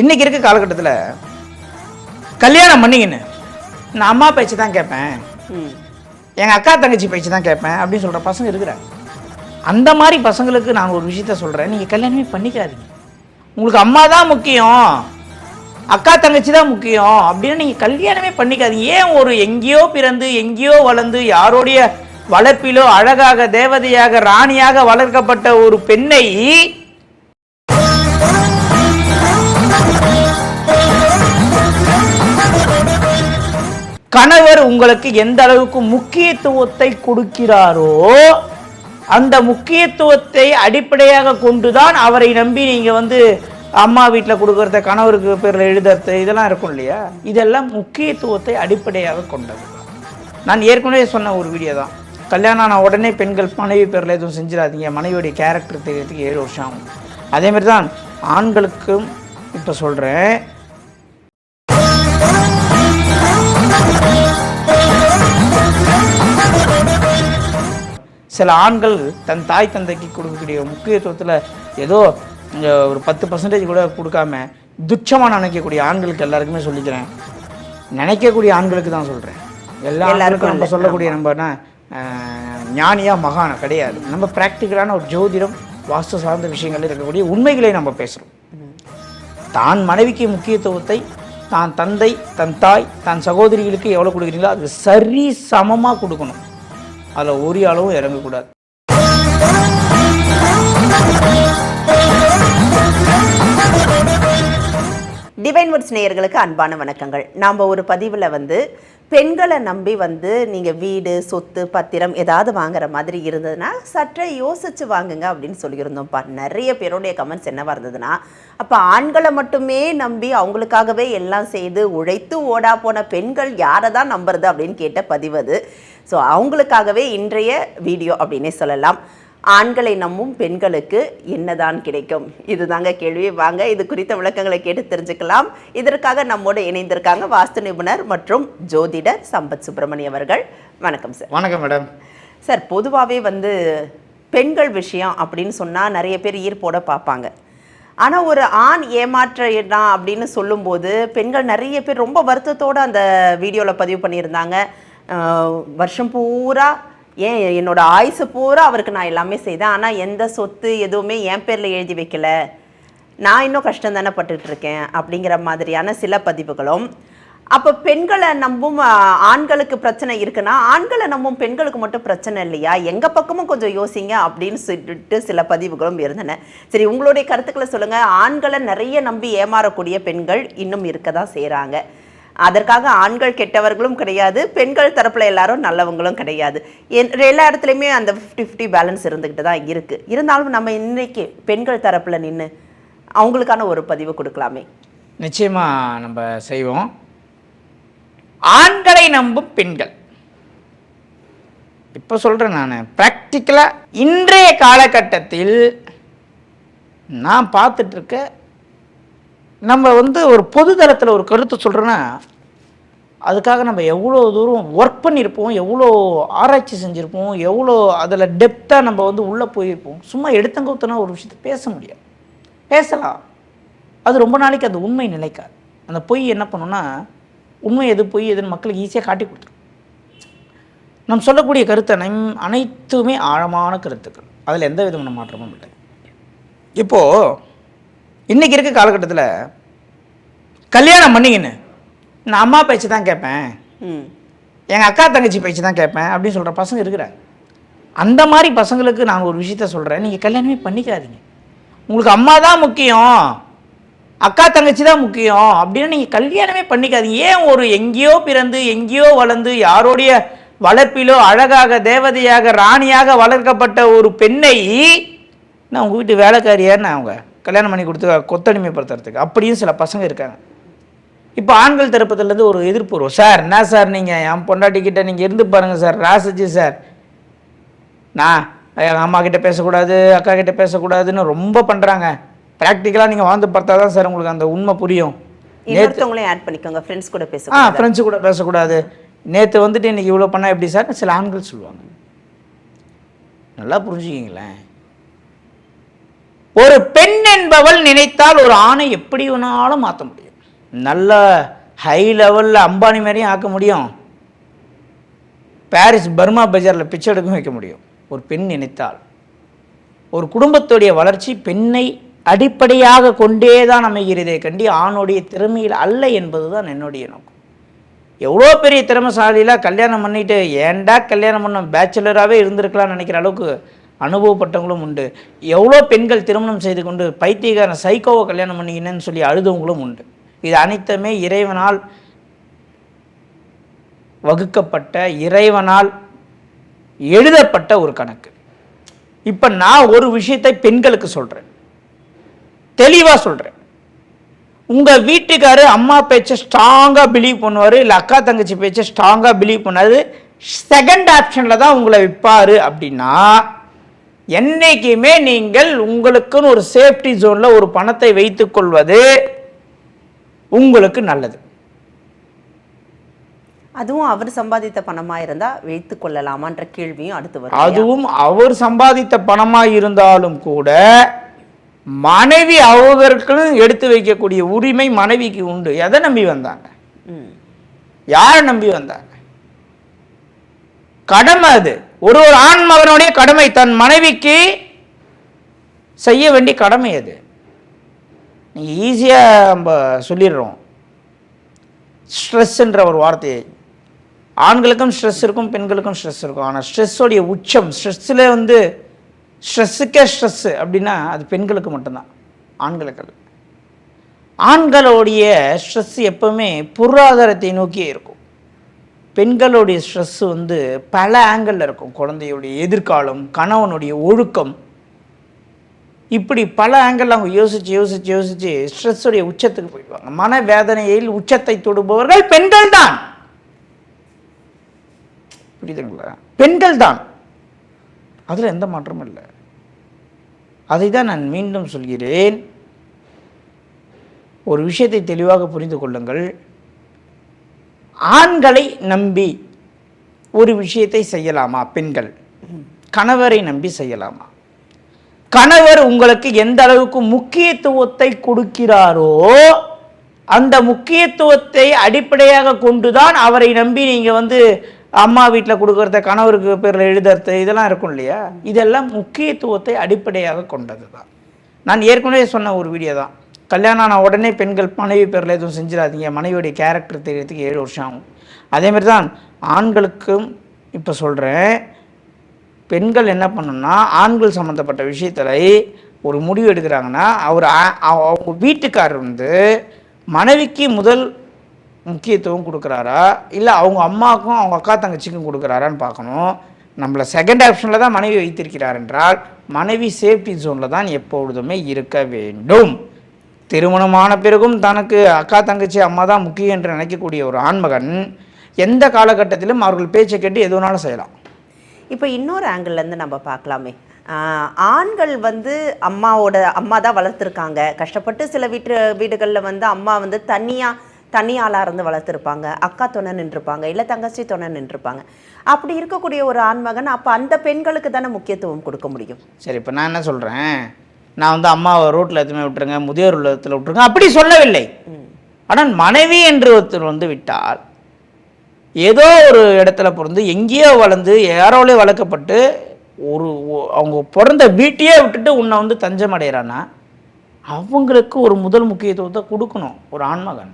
இன்னைக்கு இருக்க காலகட்டத்தில் கல்யாணம் பண்ணிக்கின்னு நான் அம்மா பேச்சு தான் கேட்பேன். எங்கள் அக்கா தங்கச்சி பேச்சு தான் கேட்பேன் அப்படின்னு சொல்கிற பசங்க இருக்கிறாங்க. அந்த மாதிரி பசங்களுக்கு நான் ஒரு விஷயத்த சொல்கிறேன் நீங்கள் கல்யாணமே பண்ணிக்காதீங்க. உங்களுக்கு அம்மா தான் முக்கியம். அக்கா தங்கச்சி தான் முக்கியம். அப்படின்னு நீங்கள் கல்யாணமே பண்ணிக்காதீங்க. ஏன் ஒரு எங்கேயோ பிறந்து எங்கேயோ வளர்ந்து யாரோடைய வளர்ப்பிலோ அழகாக தேவதையாக ராணியாக வளர்க்கப்பட்ட ஒரு பெண்ணை கணவர் உங்களுக்கு எந்த அளவுக்கு முக்கியத்துவத்தை கொடுக்கிறாரோ அந்த முக்கியத்துவத்தை அடிப்படையாக கொண்டுதான் அவரை நம்பி நீங்க வந்து அம்மா வீட்டில் கொடுக்கறத கணவருக்கு பேரில் எழுதுறது இதெல்லாம் இருக்கும் இல்லையா? இதெல்லாம் முக்கியத்துவத்தை அடிப்படையாக கொண்டது. நான் ஏற்கனவே சொன்ன ஒரு வீடியோ தான். கல்யாணம் ஆன உடனே பெண்கள் மனைவி பேரில் எதுவும் செஞ்சிடாதீங்க. மனைவியுடைய கேரக்டர் தெரியறதுக்கு ஏழு வருஷம் ஆகும். அதே மாதிரி தான் ஆண்களுக்கும் இப்போ சொல்கிறேன் சில ஆண்கள் தன் தாய் தந்தைக்கு கொடுக்கக்கூடிய முக்கியத்துவத்தில் ஏதோ ஒரு பத்து பர்சன்டேஜ் கூட கொடுக்காம துச்சமாக நினைக்கக்கூடிய ஆண்களுக்கு எல்லாருக்குமே சொல்லிக்கிறேன். நினைக்கக்கூடிய ஆண்களுக்கு தான் சொல்கிறேன் எல்லா எல்லாருக்கும் ஆண்களுக்கும் நம்ம. சொல்லக்கூடிய நம்மனா அஹ், ஞானியா மகான கிடையாது. நம்ம ப்ராக்டிக்கலான ஒரு ஜோதிடம் வாஸ்து சார்ந்த விஷயங்கள் இருக்கக்கூடிய உண்மைகளை நம்ம பேசுகிறோம் தான் மனைவிக்கு முக்கியத்துவத்தை தான் தந்தை தன் தாய் தன் சகோதரிகளுக்கு எவ்வளோ கொடுக்குறீங்களோ அது சரி சமமாக கொடுக்கணும். அதில் ஒரு அளவும் இறங்கக்கூடாது. டிவைன் வுட்ஸ் நேயர்களுக்கு அன்பான வணக்கங்கள். நாம் ஒரு பதிவில் வந்து பெண்களை நம்பி வந்து நீங்கள் வீடு சொத்து பத்திரம் ஏதாவது வாங்குற மாதிரி இருந்ததுன்னா சற்றே யோசிச்சு வாங்குங்க அப்படின்னு சொல்லியிருந்தோம்ப்பா. நிறைய பேருடைய கமெண்ட்ஸ் என்னவா இருந்ததுன்னா அப்போ ஆண்களை மட்டுமே நம்பி அவங்களுக்காகவே எல்லாம் செய்து உழைத்து ஓடா போன பெண்கள் யாரை தான் நம்புறது அப்படின்னு கேட்ட பதிவு அது. ஸோ அவங்களுக்காகவே இன்றைய வீடியோ அப்படின்னே சொல்லலாம். ஆண்களை நம்பும் பெண்களுக்கு என்னதான் கிடைக்கும்? இதுதாங்க கேள்வி. வாங்க இது குறித்த விளக்கங்களை கேட்டு தெரிஞ்சுக்கலாம். இதற்காக நம்மோடு இணைந்திருக்காங்க வாஸ்து நிபுணர் மற்றும் ஜோதிடர் சம்பத் சுப்பிரமணியம் அவர்கள். வணக்கம் சார். வணக்கம் மேடம். சார் பொதுவாகவே வந்து பெண்கள் விஷயம் அப்படின்னு சொன்னால் நிறைய பேர் ஈர்ப்போட பார்ப்பாங்க. ஆனால் ஒரு ஆண் ஏமாற்றான் அப்படின்னு சொல்லும்போது பெண்கள் நிறைய பேர் ரொம்ப வருத்தத்தோடு அந்த வீடியோவில் பதிவு பண்ணியிருந்தாங்க. வருஷம் பூரா ஏன் என்னோட ஆயுசு பூரா அவருக்கு நான் எல்லாமே செய்தேன். ஆனால் எந்த சொத்து எதுவுமே என் பேரில் எழுதி வைக்கல. நான் இன்னும் கஷ்டம் தானே பட்டுட்டு இருக்கேன் அப்படிங்கிற மாதிரியான சில பதிவுகளும். அப்போ பெண்களை நம்பும் ஆண்களுக்கு பிரச்சனை இருக்குன்னா ஆண்களை நம்பும் பெண்களுக்கு மட்டும் பிரச்சனை இல்லையா? எங்கள் பக்கமும் கொஞ்சம் யோசிங்க அப்படின்னு சொல்லிட்டு சில பதிவுகளும் இருந்தன. சரி உங்களுடைய கருத்துக்களை சொல்லுங்கள் ஆண்களை நிறைய நம்பி ஏமாறக்கூடிய பெண்கள் இன்னும் இருக்க தான் செய்கிறாங்க அதற்காக ஆண்கள் கெட்டவர்களும் கிடையாது பெண்கள் தரப்பில் எல்லாரும் நல்லவங்களும் கிடையாது. என்- எல்லா இடத்துலையுமே அந்த ஃபிஃப்டி ஃபிஃப்டி பேலன்ஸ் இருந்துக்கிட்டு தான் இருக்குது இருந்தாலும் நம்ம இன்னைக்கு பெண்கள் தரப்பில் நின்று அவங்களுக்கான ஒரு பதிவு கொடுக்கலாமே. நிச்சயமாக நம்ம செய்வோம். ஆண்களை நம்பும் பெண்கள். இப்போ சொல்கிறேன் நான். ப்ராக்டிக்கலாக இன்றைய காலகட்டத்தில் நான் பார்த்துட்ருக்க நம்ம வந்து ஒரு பொது தளத்தில் ஒரு கருத்து சொல்கிறோன்னா அதுக்காக நம்ம எவ்வளோ தூரம் ஒர்க் பண்ணியிருப்போம் எவ்வளோ ஆராய்ச்சி செஞ்சுருப்போம் எவ்வளோ அதில் டெப்த்தாக நம்ம வந்து உள்ளே போயிருப்போம். சும்மா எடுத்தங்கவுத்தனா ஒரு விஷயத்தை பேச முடியாது. பேசலாம். அது ரொம்ப நாளைக்கு அது உண்மை நிலைக்காது. அந்த பொய் என்ன பண்ணுன்னா உண்மை எது பொய் எதுன்னு மக்களுக்கு ஈஸியாக காட்டி கொடுத்துரும். நம் சொல்லக்கூடிய கருத்து அனை- அனைத்துமே ஆழமான கருத்துக்கள். அதில் எந்த விதமான மாற்றமும் இல்லை. இப்போது இன்றைக்கி இருக்க காலகட்டத்தில் கல்யாணம் பண்ணிக்கின்னு நான் அம்மா பேச்சு தான் கேட்பேன். ம். எங்கள் அக்கா தங்கச்சி பேச்சு தான் கேட்பேன் அப்படின்னு சொல்கிற பசங்க இருக்கிறாங்க. அந்த மாதிரி பசங்களுக்கு நான் ஒரு விஷயத்த சொல்கிறேன் நீங்கள் கல்யாணமே பண்ணிக்காதீங்க. உங்களுக்கு அம்மா தான் முக்கியம். அக்கா தங்கச்சி தான் முக்கியம். அப்படின்னு நீங்கள் கல்யாணமே பண்ணிக்காதீங்க. ஏன் ஒரு எங்கேயோ பிறந்து எங்கேயோ வளர்ந்து யாரோடைய வளர்ப்பிலோ அழகாக தேவதையாக ராணியாக வளர்க்கப்பட்ட ஒரு பெண்ணை நான் உங்கள் வீட்டு வேலைக்காரியான்னு அவங்க கல்யாணம் பண்ணி கொடுத்து கொத்தடிமைப்படுத்துறதுக்கு. அப்படியும் சில பசங்க இருக்காங்க. இப்போ ஆண்கள் தரப்புலேருந்து ஒரு எதிர்ப்பு வரும். சார் என்ன சார் நீங்கள் என் பொண்டாட்டிக்கிட்ட நீங்கள் இருந்து பாருங்கள் சார். ராசிச்சு சார். நான் எங்கள் அம்மா கிட்ட பேசக்கூடாது அக்கா கிட்ட பேசக்கூடாதுன்னு ரொம்ப பண்ணுறாங்க ப்ராக்டிக்கலாக நீங்கள் வாழ்ந்து பார்த்தா தான் சார் உங்களுக்கு அந்த உண்மை புரியும். இன்னொருத்தவங்களையும் ஆட் பண்ணிக்கோங்க. ஃப்ரெண்ட்ஸ் கூட ஆ பேசுங்க ஃப்ரெண்ட்ஸு கூட பேசக்கூடாது. நேற்று வந்துட்டு இன்னைக்கு இவ்வளோ பண்ணால் எப்படி சார்? சில ஆண்கள் சொல்லுவாங்க. நல்லா புரிஞ்சுக்கிங்களேன். ஒரு பெண் என்பவள் நினைத்தால் ஒரு ஆணை எப்படி வேணாலும் மாற்ற முடியும். நல்ல ஹை லெவலில் அம்பானி மாதிரியும் ஆக்க முடியும். பாரிஸ் பர்மா பஜாரில் பிச்சை எடுக்கும் வைக்க முடியும். ஒரு பெண் நினைத்தால். ஒரு குடும்பத்துடைய வளர்ச்சி பெண்ணை அடிப்படையாக கொண்டே தான் அமைகிறதே கண்டி ஆணுடைய திறமையில் அல்ல என்பது தான் என்னுடைய நோக்கம். எவ்வளோ பெரிய திறமைசாலியில் கல்யாணம் பண்ணிட்டு ஏன்டா கல்யாணம் பண்ண பேச்சுலராகவே இருந்திருக்கலாம்னு நினைக்கிற அளவுக்கு அனுபவப்பட்டவங்களும் உண்டு. எவ்வளோ பெண்கள் திருமணம் செய்து கொண்டு பைத்தியக்காரன் சைக்கோவை கல்யாணம் பண்ணிக்கினேன்னு சொல்லி அழுதவங்களும் உண்டு. இது அனைத்துமே இறைவனால் வகுக்கப்பட்ட இறைவனால் எழுதப்பட்ட ஒரு கணக்கு. இப்போ நான் ஒரு விஷயத்தை பெண்களுக்கு சொல்கிறேன் தெளிவாக சொல்கிறேன் உங்கள் வீட்டுக்காரு அம்மா பேச்சை ஸ்ட்ராங்காக பிலீவ் பண்ணுவார் இல்லை அக்கா தங்கச்சி பேச்சை ஸ்ட்ராங்காக பிலீவ் பண்ணாரு செகண்ட் ஆப்ஷனில் தான் உங்களை விற்பார் அப்படின்னா என்னைக்குமே நீங்கள் உங்களுக்குன்னு ஒரு சேஃப்டி ஜோனில் ஒரு பணத்தை வைத்துக்கொள்வது உங்களுக்கு நல்லது. அதுவும் அவர் சம்பாதித்த பணமா இருந்தா வைத்து கொள்ளலாமான்ற கேள்வியும் அடுத்து வரும்? அதுவும் அவர் சம்பாதித்த பணமாக இருந்தாலும் கூட மனைவி அவர்களுக்கு எடுத்து வைக்கக்கூடிய உரிமை மனைவிக்கு உண்டு. எதை நம்பி வந்தாங்க. யாரை நம்பி வந்தாங்க? கடமை அது. ஒரு ஒரு ஆண் மகனுடைய கடமை தன் மனைவிக்கு செய்ய வேண்டிய கடமை அது. நீங்கள் ஈஸியாக நம்ம சொல்லிடுறோம். ஸ்ட்ரெஸ்ன்ற ஒரு வார்த்தையை ஆண்களுக்கும் ஸ்ட்ரெஸ் இருக்கும் பெண்களுக்கும் ஸ்ட்ரெஸ் இருக்கும். ஆனால் ஸ்ட்ரெஸ்ஸோடைய உச்சம் ஸ்ட்ரெஸ்ஸில் வந்து ஸ்ட்ரெஸ்ஸுக்கே ஸ்ட்ரெஸ்ஸு அப்படின்னா அது பெண்களுக்கு மட்டும்தான். ஆண்களுக்கு. ஆண்களுடைய ஸ்ட்ரெஸ் எப்பவுமே பொருளாதாரத்தை நோக்கியே இருக்கும். பெண்களுடைய ஸ்ட்ரெஸ் வந்து பல ஆங்கிளில் இருக்கும். குழந்தையுடைய எதிர்காலம் கணவனுடைய ஒழுக்கம். இப்படி பல ஆங்கிள் அவங்க யோசித்து யோசித்து யோசித்து ஸ்ட்ரெஸ்ஸுடைய உச்சத்துக்கு போயிடுவாங்க. மனவேதனையில் உச்சத்தை தொடுபவர்கள் பெண்கள் தான். புரியுதுங்களா? பெண்கள் தான். அதில் எந்த மாற்றமும் இல்லை. அதை தான் நான் மீண்டும் சொல்கிறேன். ஒரு விஷயத்தை தெளிவாக புரிந்து கொள்ளுங்கள். ஆண்களை நம்பி ஒரு விஷயத்தை செய்யலாமா பெண்கள்? கணவரை நம்பி செய்யலாமா? கணவர் உங்களுக்கு எந்த அளவுக்கு முக்கியத்துவத்தை கொடுக்கிறாரோ அந்த முக்கியத்துவத்தை அடிப்படையாக கொண்டுதான் அவரை நம்பி நீங்க வந்து அம்மா வீட்டில் கொடுக்கறத கணவருக்கு பேரில் எழுதுறது இதெல்லாம் இருக்கும் இல்லையா? இதெல்லாம் முக்கியத்துவத்தை அடிப்படையாக கொண்டது தான் நான் ஏற்கனவே சொன்ன ஒரு வீடியோ தான் கல்யாணம் ஆன உடனே பெண்கள் மனைவி பேரில் எதுவும் செஞ்சிடாதீங்க. மனைவியுடைய கேரக்டர் தெரியறதுக்கு ஏழு வருஷம் ஆகும். அதேமாதிரி தான் ஆண்களுக்கும் இப்போ சொல்கிறேன் பெண்கள் என்ன பண்ணணும்னா ஆண்கள் சம்மந்தப்பட்ட விஷயத்தில் ஒரு முடிவு எடுக்கிறாங்கன்னா அவர் அவங்க வீட்டுக்காரர் வந்து மனைவிக்கு முதல் முக்கியத்துவம் கொடுக்குறாரா? இல்லை அவங்க அம்மாவுக்கும் அவங்க அக்கா தங்கச்சிக்கும் கொடுக்குறாரான்னு பார்க்கணும். நம்மளை செகண்ட் ஆப்ஷனில் தான் மனைவி வைத்திருக்கிறார் என்றால் மனைவி சேஃப்டி ஜோனில் தான் எப்பொழுதுமே இருக்க வேண்டும். திருமணமான பிறகும் தனக்கு அக்கா தங்கச்சி அம்மா தான் முக்கியம் என்று நினைக்கக்கூடிய ஒரு ஆண்மகன் எந்த காலகட்டத்திலும் அவர்கள் பேச்சை கேட்டு எது வேணாலும் செய்யலாம். இப்போ இன்னொரு ஆங்கிள் இருந்து நம்ம பார்க்கலாமே. ஆண்கள் வந்து அம்மாவோட அம்மா தான் வளர்த்துருக்காங்க. கஷ்டப்பட்டு சில வீட்டு வீடுகளில் வந்து அம்மா வந்து தனியாக தனியாளாக இருந்து வளர்த்துருப்பாங்க. அக்கா துணை நின்றுப்பாங்க இல்லை தங்கச்சி துணை நின்றுப்பாங்க அப்படி இருக்கக்கூடிய ஒரு ஆண்மகன் அப்போ அந்த பெண்களுக்கு தானே முக்கியத்துவம் கொடுக்க முடியும்? சரி இப்போ நான் என்ன சொல்கிறேன் நான் வந்து அம்மாவை ரோட்டில் எதுவுமே விட்டுருங்க முதியோர் இல்லத்தில் விட்டுருங்க அப்படி சொல்லவில்லை. ஆனால் மனைவி என்று ஒருத்தர் வந்து விட்டால் ஏதோ ஒரு இடத்துல பிறந்து எங்கேயோ வளர்ந்து யாரோலே வளர்க்கப்பட்டு ஒரு ஒ- அவங்க பிறந்த வீட்டையே விட்டுட்டு உன்னை வந்து தஞ்சம் அடைகிறான்னா அவங்களுக்கு ஒரு முதல் முக்கியத்துவத்தை கொடுக்கணும் ஒரு ஆண்மகன்.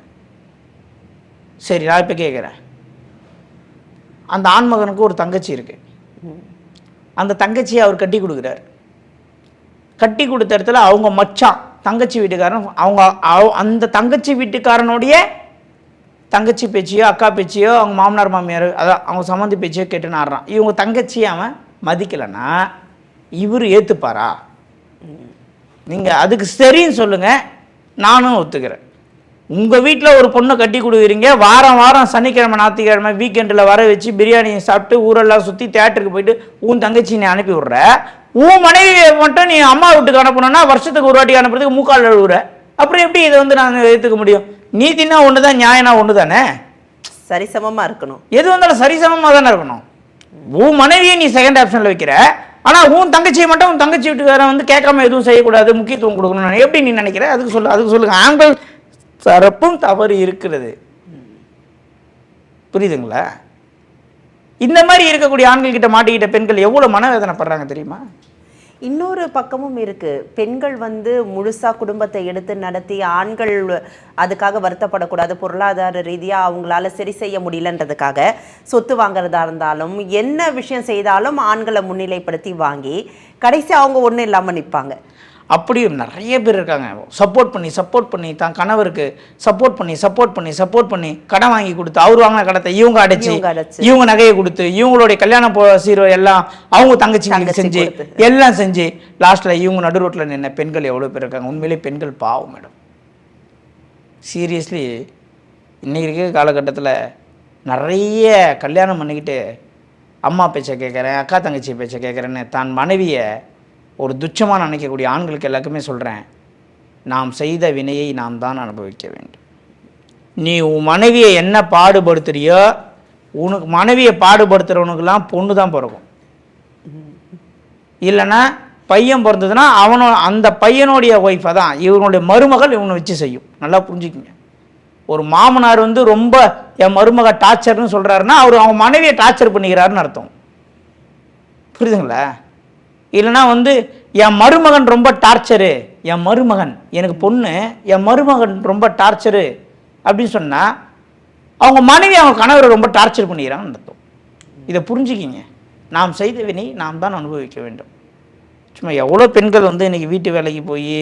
சரி நான் இப்போ கேட்குறேன் அந்த ஆண்மகனுக்கு ஒரு தங்கச்சி இருக்கு. அந்த தங்கச்சியை அவர் கட்டி கொடுக்குறாரு. கட்டி கொடுத்த இடத்துல அவங்க மச்சான் தங்கச்சி வீட்டுக்காரன் அவங்க அவ- அந்த தங்கச்சி வீட்டுக்காரனுடைய தங்கச்சி பேச்சியோ அக்கா பேச்சியோ அவங்க மாமனார் மாமியார் அதான் அவங்க சம்மந்தி பேச்சியோ கேட்டுன்னு ஆடுறான். இவங்க தங்கச்சியை அவன் மதிக்கலைன்னா இவர் ஏற்றுப்பாரா நீங்கள் அதுக்கு சரின்னு சொல்லுங்கள் நானும் ஒத்துக்கிறேன். உங்கள் வீட்டில் ஒரு பொண்ணை கட்டி கொடுக்குறீங்க வாரம் வாரம் சனிக்கிழமை ஞாயிற்றுக்கிழமை வீக்கெண்டில் வர வச்சு பிரியாணியை சாப்பிட்டு ஊரெல்லாம் சுற்றி தேட்டருக்கு போயிட்டு உன் தங்கச்சி நீ அனுப்பி விட்ற உன் மனைவியை மட்டும் நீ அம்மா வீட்டுக்கு அனுப்பணும்னா வருஷத்துக்கு ஒரு வாட்டி அனுப்புறதுக்கு மூக்கால் அழுகுற அப்புறம் எப்படி இதை வந்து நான் ஏற்றுக்க முடியும்? நீதினா ஒன்று தான் நியாயம்னா ஒன்று தானே சரிசமமாக இருக்கணும். எது வந்தாலும் சரிசமமாக தானே இருக்கணும். உன் மனைவியை நீ செகண்ட் ஆப்ஷனில் வைக்கிற. ஆனால் உன் தங்கச்சியை மட்டும் உன் தங்கச்சி வீட்டுக்காரன் வந்து கேட்காம எதுவும் செய்யக்கூடாது முக்கியத்துவம் கொடுக்கணும் எப்படி நீ நினைக்கிற? அதுக்கு சொல்லு அதுக்கு சொல்லுங்க. ஆண்கள் தரப்பும் தவறு இருக்கிறது. புரியுதுங்களா? இந்த மாதிரி இருக்கக்கூடிய ஆண்கள் கிட்ட மாட்டிக்கிட்ட பெண்கள் எவ்வளவு மனவேதனைப்படுறாங்க தெரியுமா? இன்னொரு பக்கமும் இருக்கு. பெண்கள் வந்து முழுசா குடும்பத்தை எடுத்து நடத்தி ஆண்கள் அதுக்காக வருத்தப்படக்கூடாது பொருளாதார ரீதியா அவங்களால சரி செய்ய முடியலன்றதுக்காக சொத்து வாங்குறதா இருந்தாலும் என்ன விஷயம் செய்தாலும் ஆண்களை முன்னிலைப்படுத்தி வாங்கி கடைசி அவங்க ஒன்றும் இல்லாம நிப்பாங்க. அப்படியும் நிறைய பேர் இருக்காங்க. சப்போர்ட் பண்ணி சப்போர்ட் பண்ணி தான் கணவருக்கு சப்போர்ட் பண்ணி சப்போர்ட் பண்ணி சப்போர்ட் பண்ணி கடன் வாங்கி கொடுத்து அவர் வாங்கின கடத்தை இவங்க அடைச்சு இவங்க நகையை கொடுத்து இவங்களுடைய கல்யாண போ சீரோ எல்லாம் அவங்க தங்கச்சி செஞ்சு. எல்லாம் செஞ்சு லாஸ்ட்ல இவங்க நடு ரோட்டில் நின்ன பெண்கள் எவ்வளோ பேர் இருக்காங்க? உண்மையிலே பெண்கள் பாவம் மேடம். சீரியஸ்லி இன்னைக்கு இருக்க காலகட்டத்தில் நிறைய கல்யாணம் பண்ணிக்கிட்டு அம்மா பேச்சை கேட்குறேன் அக்கா தங்கச்சி பேச்சை கேட்குறேன்னு தான் மனைவியை ஒரு துச்சமாக நினைக்கக்கூடிய ஆண்களுக்கு எல்லாருக்குமே சொல்கிறேன் நாம் செய்த வினையை நாம் தான் அனுபவிக்க வேண்டும். நீ உன் மனைவியை என்ன பாடுபடுத்துறியோ உனக்கு மனைவியை பாடுபடுத்துகிறவனுக்கெல்லாம் பொண்ணு தான் பிறக்கும். இல்லைன்னா பையன் பிறந்ததுன்னா அவனோ அந்த பையனுடைய ஒய்ஃபை தான் இவனுடைய மருமகள் இவனை வச்சு செய்யும். நல்லா புரிஞ்சுக்குங்க. ஒரு மாமனார் வந்து ரொம்ப என் மருமக டார்ச்சர்னு சொல்கிறாருன்னா அவர் அவன் மனைவியை டார்ச்சர் பண்ணிக்கிறாருன்னு அர்த்தம். புரியுதுங்களா? இல்லைன்னா வந்து என் மருமகன் ரொம்ப டார்ச்சரு. என் மருமகன் எனக்கு பொண்ணு என் மருமகன் ரொம்ப டார்ச்சரு அப்படின்னு சொன்னால் அவங்க மனைவி அவங்க கணவரை ரொம்ப டார்ச்சர் பண்ணிக்கிறாங்கன்னு அர்த்தம். இதை புரிஞ்சுக்கிங்க. நாம் செய்த வினை நாம் தான் அனுபவிக்க வேண்டும். சும்மா எவ்வளோ பெண்கள் வந்து இன்றைக்கி வீட்டு வேலைக்கு போய்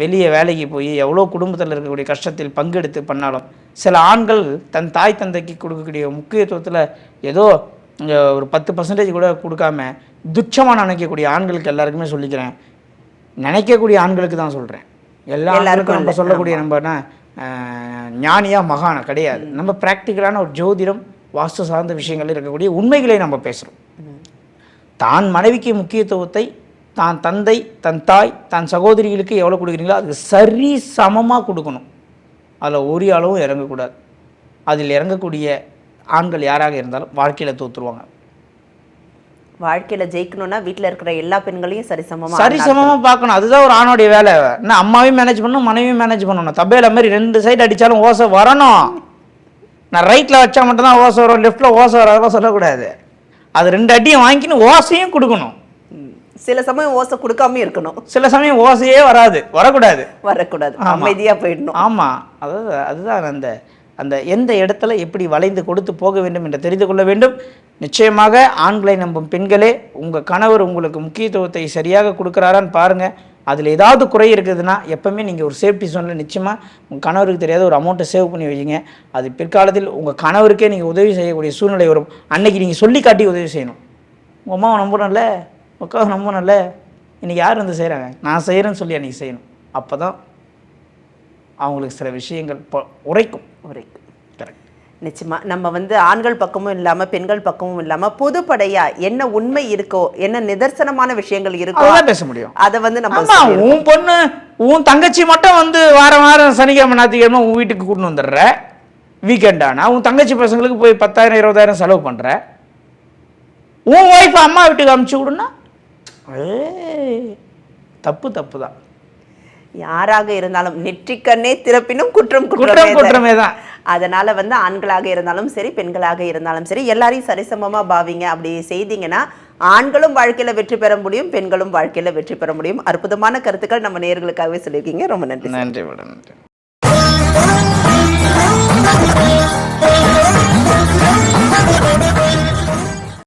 வெளியே வேலைக்கு போய் எவ்வளோ குடும்பத்தில் இருக்கக்கூடிய கஷ்டத்தில் பங்கெடுத்து பண்ணாலும் சில ஆண்கள் தன் தாய் தந்தைக்கு கொடுக்கக்கூடிய முக்கியத்துவத்தில் ஏதோ ஒரு பத்து பர்சன்டேஜ் கூட கொடுக்காம துச்சமாக நினைக்கக்கூடிய ஆண்களுக்கு எல்லாருக்குமே சொல்லிக்கிறேன். நினைக்கக்கூடிய ஆண்களுக்கு தான் சொல்கிறேன் எல்லா எல்லாருக்கும் ஆண்களுக்கும் நம்ம. சொல்லக்கூடிய நம்மனா ஞானியா மகான கிடையாது. நம்ம ப்ராக்டிக்கலான ஒரு ஜோதிடம் வாஸ்து சார்ந்த விஷயங்கள் இருக்கக்கூடிய உண்மைகளை நம்ம பேசுகிறோம் தான் மனைவிக்கு முக்கியத்துவத்தை தான் தந்தை தன் தாய் தன் சகோதரிகளுக்கு எவ்வளோ கொடுக்குறீங்களோ அதுக்கு சரி சமமாக கொடுக்கணும். அதில் ஒரு அளவும் இறங்கக்கூடாது. அதில் இறங்கக்கூடிய ஆண்கள் யாராக இருந்தாலும் வாழ்க்கையில் தோற்றுருவாங்க வாழ்க்கையில ஜெயிக்கணும்னா வீட்ல இருக்கிற எல்லா பெண்களையும் சரிசமமா சரி சமமாக பார்க்கணும். அதுதான் ஒரு ஆணோடைய வேலை. என்ன அம்மாவையும் மேனேஜ் பண்ணணும் மனைவியும் மேனேஜ் பண்ணணும். தபேல மாதிரி ரெண்டு சைடு அடித்தாலும் ஓசை வரணும். நான் ரைட்டில் வச்சா மட்டும்தான் ஓசை வரும் லெஃப்ட்டில் ஓசை வரும் அதெல்லாம் சொல்லக்கூடாது. அது ரெண்டு அடியும் வாங்கிக்கின்னு ஓசையும் கொடுக்கணும். சில சமயம் ஓசை கொடுக்காம இருக்கணும். சில சமயம் ஓசையே வராது. வரக்கூடாது. வரக்கூடாது. ஆமா. அமைதியா போயிடணும். ஆமாம் அதாவது அதுதான் அந்த அந்த எந்த இடத்துல எப்படி வளைந்து கொடுத்து போக வேண்டும் என்று தெரிந்து கொள்ள வேண்டும். நிச்சயமாக ஆண்களை நம்பும் பெண்களே உங்கள் கணவர் உங்களுக்கு முக்கியத்துவத்தை சரியாக கொடுக்குறாரான்னு பாருங்கள் அதில் ஏதாவது குறை இருக்குதுன்னா எப்பவுமே நீங்கள் ஒரு சேஃப்டி ஜோனில் நிச்சயமாக உங்கள் கணவருக்கு தெரியாத ஒரு அமௌண்ட்டை சேவ் பண்ணி வைங்க. அது பிற்காலத்தில் உங்கள் கணவருக்கே நீங்கள் உதவி செய்யக்கூடிய சூழ்நிலை வரும். அன்னைக்கு நீங்கள் சொல்லி காட்டி உதவி செய்யணும். உங்கள் அம்மாவை நம்பணும்ல உக்காவை நம்பணும்ல இன்றைக்கி யார் வந்து செய்கிறாங்க நான் செய்கிறேன்னு சொல்லி அன்றைக்கி செய்யணும். அப்போ தான் அவங்களுக்கு சில விஷயங்கள் உரைக்கும். உரைக்கும். கரெக்ட் நிச்சயமா. நம்ம வந்து ஆண்கள் பக்கமும் இல்லாம பெண்கள் பக்கமும் இல்லாம பொதுப்படையா என்ன உண்மை இருக்கோ என்ன நிதர்சனமான விஷயங்கள் இருக்கோ பேச முடியும். அதை வந்து நம்ம உன் பொண்ணு உன் தங்கச்சி மட்டும் வந்து வாரம் வாரம் சனிக்கிழமை ஞாயிற்றுக்கிழமை உன் வீட்டுக்கு கூட்டின்னு வந்துடுற. வீக்கெண்ட் ஆனா உன் தங்கச்சி பசங்களுக்கு போய் பத்தாயிரம் இருபதாயிரம் செலவு பண்ற. உன் ஒய்ஃப் அம்மா வீட்டுக்கு அமுச்சு விடுனா தப்பு தப்பு தான். யாராக இருந்தாலும் நெற்றிக்கண்ணே திறப்பினும் குற்றம் குற்றம் குற்றமே தான். அதனால வந்து ஆண்களாக இருந்தாலும் சரி பெண்களாக இருந்தாலும் சரி எல்லாரையும் சரிசமமாக பாவிங்க. அப்படி செய்தீங்கன்னா ஆண்களும் வாழ்க்கையில் வெற்றி பெற முடியும் பெண்களும் வாழ்க்கையில் வெற்றி பெற முடியும். அற்புதமான கருத்துக்கள் நம்ம நேர்களுக்காகவே சொல்லியிருக்கீங்க. ரொம்ப நன்றி நன்றி மேடம் நன்றி.